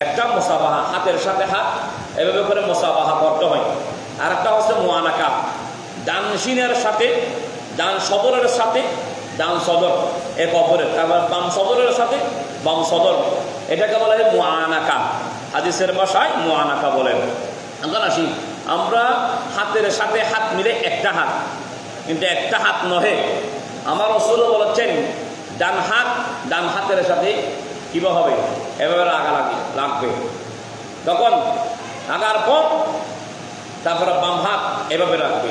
একটা মোসাবাহা হাতের সাথে হাত, এভাবে করে মোসাবাহা করতে হয়। আর একটা হচ্ছে মোয়ানাকা ডান সিনের সাথে, ডান সদরের সাথে, ডান সদর এক অপরের তারপর বাম সদরের সাথে, বাম সদর। এটাকে বলা হয় মোয়ানাকা হাদিসের ভাষায় মোয়ানাকা বলেন এখন আসি, আমরা হাতের সাথে হাত মিলে একটা হাত। কিন্তু একটা হাত নহে। আমার রসুল বলেছেন, ডান হাত, ডান হাতের সাথে কিবা হবে এভাবে লাগা লাগে লাগবে। তখন লাগার পর তারপরে বাম হাত এভাবে রাখবে।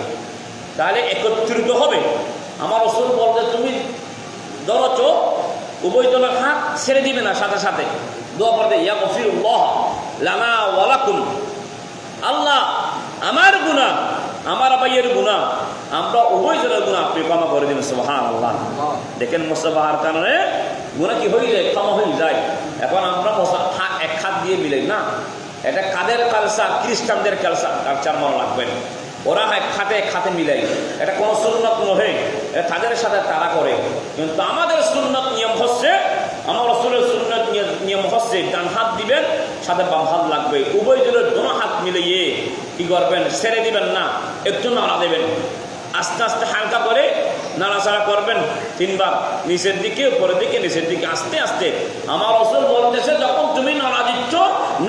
তাহলে একত্রিত হবে। আমার রসুল বলতে তুমি ধরছ উভয় দলের হাত ছেড়ে দিবে না সাথে সাথে। দোয়া পড়তে ইয়া গফিরুল্লাহ লানা ওয়ালাকুম আল্লাহ আমার গুণা আমার ভাইয়ের গুণা আমরা উভয় জনের গুণা আপনি ক্ষমা করে দিন সুহান আল্লাহ দেখেন মোসাফাহার কারণে গুণা কি হয়ে যায় ক্ষমা হয়ে যায় এখন আমরা এক হাত দিয়ে মিলাই, না? এটা কাদের কালচার খ্রিস্টানদের কালচার কালচার মনে রাখবেন ওরা এক খাতে এক খাতে মিলাই। এটা কোনো সুন্নত নহে তাদের সাথে তারা করে। কিন্তু আমাদের সুন্নত নিয়ম হচ্ছে, আমার রসুলের সুন্নত নিয়ম হচ্ছে, ডান হাত দিবেন, সাথে বাম হাত লাগবে। উভয় জনের দোনো হাত মিলিয়ে কি করবেন? ছেড়ে দিবেন না, একটু নাড়া দেবেন। আস্তে আস্তে হালকা করে নাড়াচাড়া করবেন তিনবার, নিচের দিকে, উপরের দিকে, নিচের দিকে, আস্তে আস্তে। আমার রসুল বলতেছে, যখন তুমি নাড়া দিচ্ছ,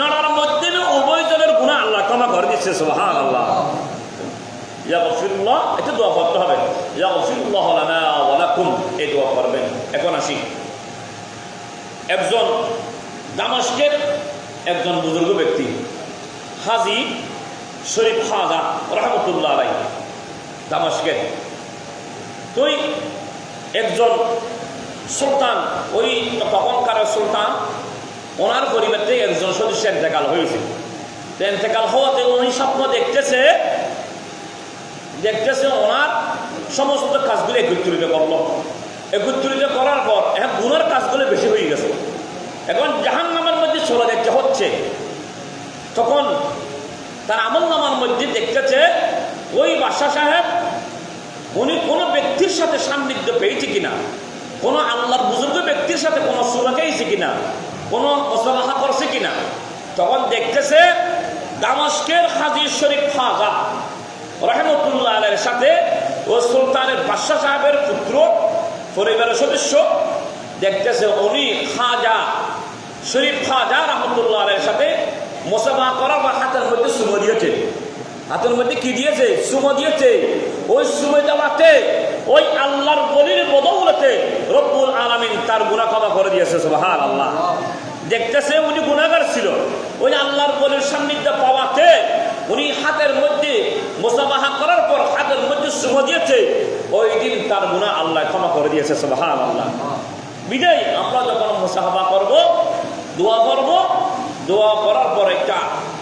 নাড়ার মধ্যে উভয় জনের গুণা আল্লাহ ক্ষমা করে দিচ্ছে সোহান আল্লাহ ইয়াগফিরুল্লাহ এটা দোয়া করতে হবে। ইয়াগফিরুল্লাহ লানা ওয়া লাকুম, এই দোয়া করবেন। এখন আসি। একজন দামাস্কের একজন বুজুর্গ ব্যক্তি, হাজি শরীফ খাজা রহমতুল্লাহ আলাই দামাস্কের। তুই একজন সুলতান, ওই তখনকার সুলতান, ওনার পরিবার থেকে একজন সদস্য এন্তেকাল হয়েছে। এন্তেকাল হওয়াতে উনি স্বপ্ন দেখতেছে দেখতেছে ওনার সমস্ত কাজগুলো একত্রিত করল। একত্রিত করার পর এখন গুনার কাজগুলো বেশি হয়ে গেছে। এখন জাহান নামার মধ্যে চলে দেখতে হচ্ছে। তখন তার আমল নামার মধ্যে দেখতেছে, ওই বাদশাহ সাহেব, উনি কোনো ব্যক্তির সাথে সান্নিধ্য পেয়েছে কিনা? কোনো আল্লাহর বুজুর্গ ব্যক্তির সাথে কোনো সুরা খেয়েছে কিনা? কোনো মোসালাহা করছে কিনা? তখন দেখতেছে দামাস্কের হাজির শরীফ খাজা রহমতুল্লাহ আলের সাথে ও সুলতানের বাদশাহ সাহেবের পুত্র, পরিবারের সদস্য, দেখতেছে উনি খাজা, শরীফ খাজা রহমতুল্লাহ আলের সাথে মোসাফা করার বা হাতের মধ্যে সুমো দিয়েছে। হাতের মধ্যে কি দিয়েছে? সুমো দিয়েছে। ওই সুমো দেওয়াতে ওই আল্লাহর বলির বদৌলতে রব্বুল আলামিন তার গুণা ক্ষমা করে দিয়েছে সুবহান আল্লাহ দেখতেছে উনি গুণাগার ছিল। ওই আল্লাহর বলির সান্নিধ্য পাওয়াতে উনি হাতের মধ্যে মোসাবাহা করার পর হাতের মধ্যে সুমো দিয়েছে। ওই দিন তার গুণা আল্লাহ ক্ষমা করে দিয়েছে সুবহান আল্লাহ বিদায়, আমরা যখন মোসাহাবা করব, দোয়া করব, দোয়া করার পর একটা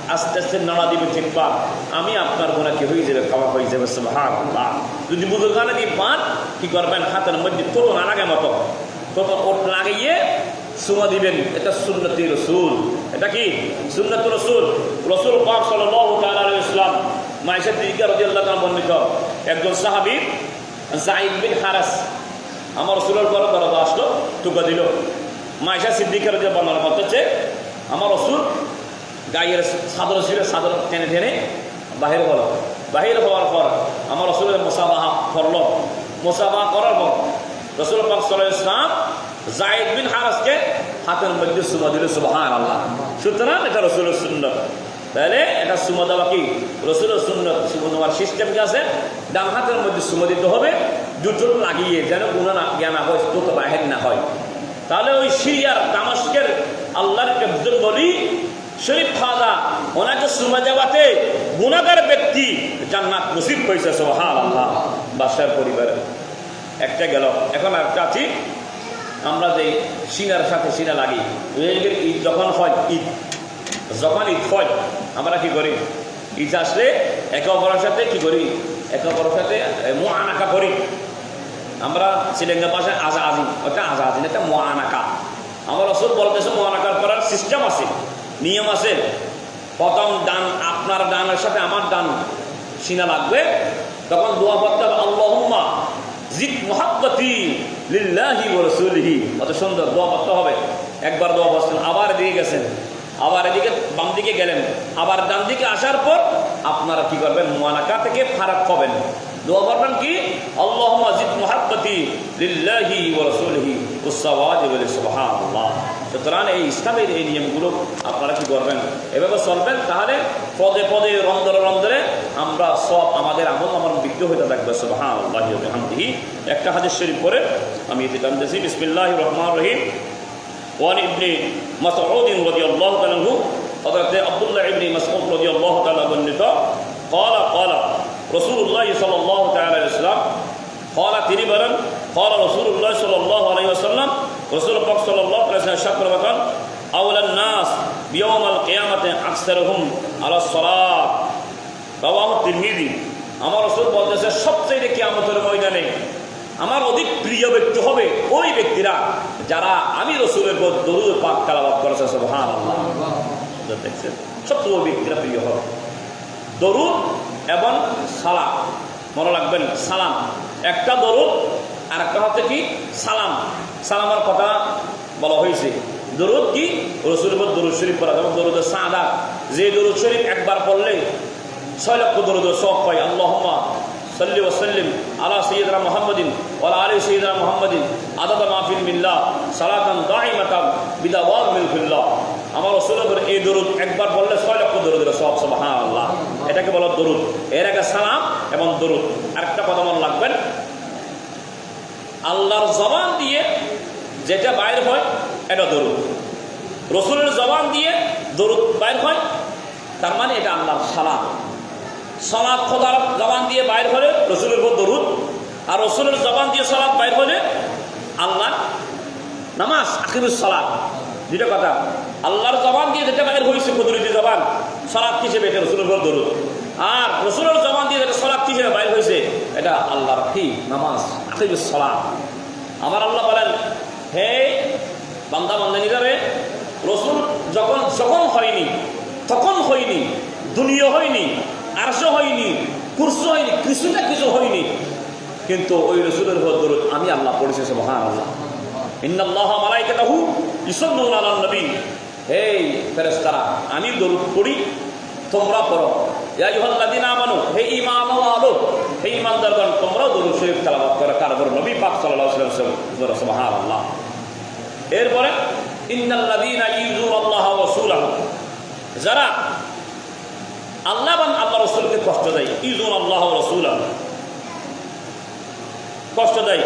আস্তে আস্তে নাড়া দিবে তিনবার আমি আপনার গোনা কি হয়ে যাবে খাওয়া হয়ে যাবে সুবহান আল্লাহ যদি বুজুর্গানা দিয়ে পান কি করবেন? হাতের মধ্যে তোলো না লাগে মতো। তখন ওট লাগিয়ে সুমা দিবেন। এটা সুন্নতি রসুল। এটা কি? সুন্নত রসুল। রসুল পাক তাআলা আলাইহি ইসলাম মাইশা দিকা রাদিয়াল্লাহু তাআলা বর্ণিত একজন সাহাবী, জাইদ বিন হারাস। আমার রসুলের ঘরে দরজা আসলো টুকা দিল। মাইশা সিদ্দিকের যে বর্ণনা করতেছে, আমার রসুল গায়ের সাদর ছিল, সাদর টেনে টেনে বাহির হলো। বাহির হওয়ার পর আমার রসুলের মোসাবাহা করল। মোসাবাহা করার পর রসুল ইসলাম জাইদ বিন হারাসকে হাতের মধ্যে সুমা দিল সুবাহান আল্লাহ সুতরাং এটা রসুলের সুন্দর তাহলে এটা সুমা দেওয়া কি? রসুলের সুন্দর সুমা দেওয়ার সিস্টেম কি আছে? ডান হাতের মধ্যে সুমা দিতে হবে দুটো লাগিয়ে যেন গুণা না জ্ঞান হয় দুটো বাহির না হয়। তাহলে ওই সিরিয়ার দামাস্কের আল্লাহর বলি শরীফ খাদা ওনাকে সুমা দেওয়াতে গুণাগার ব্যক্তি জান্নাত নসিব হয়েছে সোহান আল্লাহ বাসার পরিবারে। একটা গেল, এখন একটা আছি। আমরা যে সিনার সাথে সিনা লাগি ঈদ যখন হয়, ঈদ। যখন ঈদ হয়, আমরা কি করি? ঈদ আসলে একে অপরের সাথে কি করি? একে অপরের সাথে মোয়ানাকা করি। আমরা শ্রীলঙ্কা ভাষায় আজা আজি ওটা আজা আজি এটা মোয়ানাকা আমার রসুল বলতেছে মোয়ানাকার করার সিস্টেম আছে। নিয়ম আছে, প্রথম ডান আপনার ডানের সাথে আমার ডান সিনা লাগবে। তখন দোয়া করতে হবে, আল্লাহুম্মা জিদ মোহাব্বতি লিল্লাহি রাসূলিহি। কত সুন্দর দোয়া করতে হবে। একবার দোয়া বসছেন আবার এদিকে গেছেন, আবার এদিকে বাম দিকে গেলেন, আবার ডান দিকে আসার পর আপনারা কি করবেন মোয়ানাকা থেকে ফারাক পাবেন। দোয়া করবেন কি? আল্লাহ মাজিদ মোহাব্বতি লিল্লাহি রসুলহি। উসাওয়াজ বলে সুবহানাল্লাহ সুতরাং এই ইসলামের এই নিয়মগুলো আপনারা কি করবেন এভাবে চলবেন তাহলে পদে পদে রন্দরে রন্দরে আমরা সব আমাদের আমল আমার বিক্রি হইতে থাকবে সুবহানাল্লাহ হামদিহি একটা হাদিস শরীফ করে আমি এটি টানতেছি বিসমিল্লাহ রহমান রহিম وعن ابن مسعود رضي الله تعالى عنه حضرت عبد الله ابن مسعود رضي الله تعالى عنه قال قال رسول الله صلى الله تعالى عليه وسلم قال তিনি বলেন قال رسول الله صلى الله عليه وسلم رسول الله صلى الله عليه وسلم شكر وقال أولى الناس بيوم القيامة أكثرهم على الصلاة رواه الترمذي আমার রসুল বলতেছে সবচেয়ে কিয়ামতের ময়দানে আমার অধিক প্রিয় ব্যক্তি হবে ওই ব্যক্তিরা যারা আমি রসুলের পর দরুদ পাক তালাবাদ করেছে সুবহান আল্লাহ দেখছেন সবচেয়ে ওই ব্যক্তিরা প্রিয় হবে দরুদ এবং সালাম মনে রাখবেন সালাম একটা দরুদ আর একটা হচ্ছে কি, সালাম। সালামের কথা বলা হয়েছে। দরুদ কি? রসুল দরুদ শরীফ পড়া। যেমন দরুদ সাদা, যে দরুদ শরীফ একবার পড়লে ছয় লক্ষ দরুদ শখ হয় আল্লাহমা সাল্লি ওসাল্লিম আলা সৈয়দরা মোহাম্মদিন ওলা আলী সৈয়দরা মোহাম্মদিন আদাদ মাহফিল মিল্লা সালাতান দাই মাতাম বিদাওয়াল মিলফিল্লা আমার রসুলের এই দরুদ একবার বললে ছয় লক্ষ দরুদ সব সব হ্যাঁ আল্লাহ এটাকে বলো দরুদ। এর আগে সালাম এবং দরুদ। আরেকটা কথা মনে রাখবেন আল্লাহর জবান দিয়ে যেটা বাইর হয়, এটা দরুদ। রসুলের জবান দিয়ে দরুদ বাইর হয়, তার মানে এটা আল্লাহর সালাম। সালাদ খোদার জবান দিয়ে বাইর হলে রসুলের উপর দরুদ, আর রসুলের জবান দিয়ে সালাদ বাইর হলে আল্লাহ নামাজ আকিবুস সালাদ দুটো কথা। আল্লাহর জবান দিয়ে যেটা বাইর হয়েছে কুদরতি জবান, সালাদ হিসেবে? এটা রসুলের উপর দরুদ। আর রসুলের জবান দিয়ে যেটা সালাদ হিসেবে বাইর হয়েছে? এটা আল্লাহর কি নামাজ। আমার আল্লাহ বলেন, হে বান্দা বান্দানিরা রে রসুল যখন যখন হয়নি, তখন হয়নি, দুনিয়া হয়নি, আরশো হয়নি, কুরসু হয়নি কিছুটা কিছু হয়নি, কিন্তু ওই রসুলের দরুদ আমি আল্লাহ পড়েছি মহান আল্লাহ ইন্নাল্লাহ আমি দরুদ পড়ি, তোমরা পড়ো। ইয়া আমানু, হে ঈমান হে ঈমানদারগণ, তোমরাও দরুদ শরীফ তেলাওয়াত করো কার উপর নবী পাক সাল্লাল্লাহু ওয়াসাল্লাম সুবহানাল্লাহ। এরপরে যারা আল্লাহ এবং আল্লাহ রসুলকে কষ্ট দেয় ইজুন আল্লাহ রসুল কষ্ট দেয়।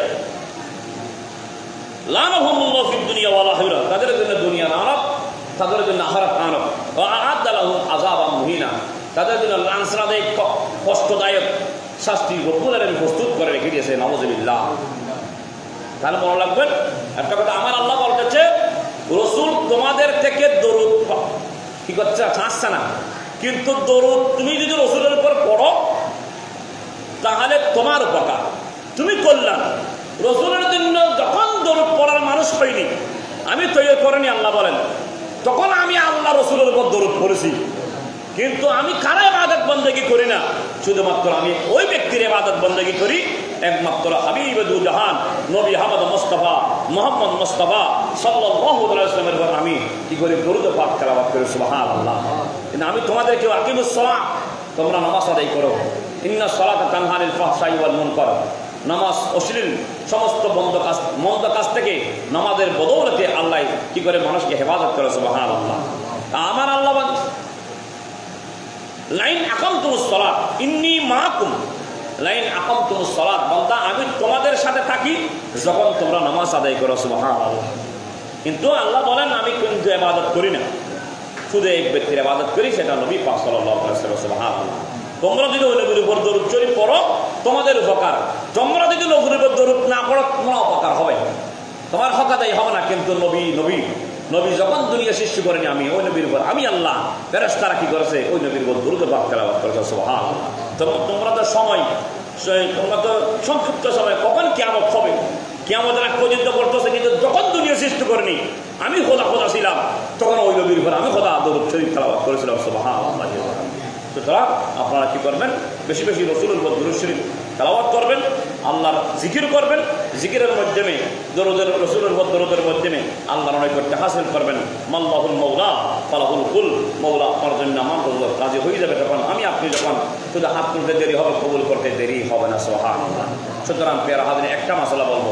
তাদের জন্য দুনিয়া নারক তাদের জন্য ওয়া আ'আদ্দালাহুম আযাবাম মুহিনা। তাদের জন্য দেয় কষ্টদায়ক শাস্তি রব্বুল আলামিন প্রস্তুত করে রেখে দিয়েছে, নাউজুবিল্লাহ। তাহলে মনে রাখবেন, একটা কথা আমার আল্লাহ বলতেছে, রসুল তোমাদের থেকে দরুদ কি করছে? আসছে না। কিন্তু দরুদ তুমি যদি রসুলের উপর পড়ো, তাহলে তোমার উপকার। তুমি কল্যাণ। রসুলের জন্য যখন দরুদ পড়ার মানুষ হয়নি, আমি তৈরি করিনি, আল্লাহ বলেন। তখন আমি আল্লাহ রসুলের উপর দরুদ পড়েছি। কিন্তু আমি কারা ইবাদত বন্দেগি করি না। শুধুমাত্র আমি ওই ব্যক্তির ইবাদত বন্দেগি করি। একমাত্র হাবিবুল জাহান, নবী আহমদ মোস্তফা, মোহাম্মদ মোস্তফা আলাইহি উপর আমি কি করি? দরুদ পাক তেলাওয়াত করি, সুবহানাল্লাহ। কিন্তু আমি তোমাদেরকে আকিমুস সালাহ, তোমরা নামাজ আদায় করো। ইন্না সালাতা তানহানিল ফাহশাই ওয়াল মুনকার। নামাজ অশ্লীল, সমস্ত বন্ধ কাজ, মন্দ কাজ থেকে নামাজের বদৌলতে আল্লাহ কি করে মানুষকে হেফাজত করে, সুবহানাল্লাহ। আমার আল্লাহ লাইন আকাম তুমুস সলাৎ ইন্নি মাকুম লাইন আকাম তুমুস সলাৎ বলতা আমি তোমাদের সাথে থাকি যখন তোমরা নামাজ আদায় করো সুবহান কিন্তু আল্লাহ বলেন, আমি কিন্তু ইবাদত করি না। শুধু এক ব্যক্তির ইবাদত করি, সেটা নবী পাক তোমরা যদি ওই নবীর উপর দরুদ শরীফ পড়ো, তোমাদের উপকার। তোমরা যদি নবীর উপর দরুদ না পড়ো, তোমার অপকার হবে। তোমার হকাদাই হবে না, কিন্তু নবী নবী। নবী যখন দুনিয়া সৃষ্টি করেনি আমি, ওই নবীর উপর আমি আল্লাহ ফেরেস্তারা কি করেছে? ওই নবীর উপর দ্রুত বাক তেলাবাদ করেছে সোহান তোমরা তো সময় তোমরা তো সংক্ষিপ্ত সময় কখন কেমন হবে? কেমন আগ পর্যন্ত করতেছে কিন্তু যখন দুনিয়া সৃষ্টি করেনি, আমি খোদা খোদা ছিলাম, তখন ওই নবীর উপর আমি খোদা দরুদ শরীফ তেলাবাদ করেছিলাম সোহান সুতরাং আপনারা কি করবেন? বেশি বেশি রসুলের উপর দুরুদ শরীফ করবেন আল্লাহর জিকির করবেন, জিকিরের মাধ্যমে, দরদের, রসুলের দরদের মাধ্যমে আল্লাহর নৈকট্য হাসিল করবেন। মাল্লাহুল মৌলা পালাহুল কুল মৌলা আপনার জন্য আমার কাজে হয়ে যাবে তখন আমি আপনি যখন শুধু হাত তুলতে দেরি হবে, কবুল করতে দেরি হবে না সোহান সুতরাং পেয়ারা হাদিনে একটা মশলা বলব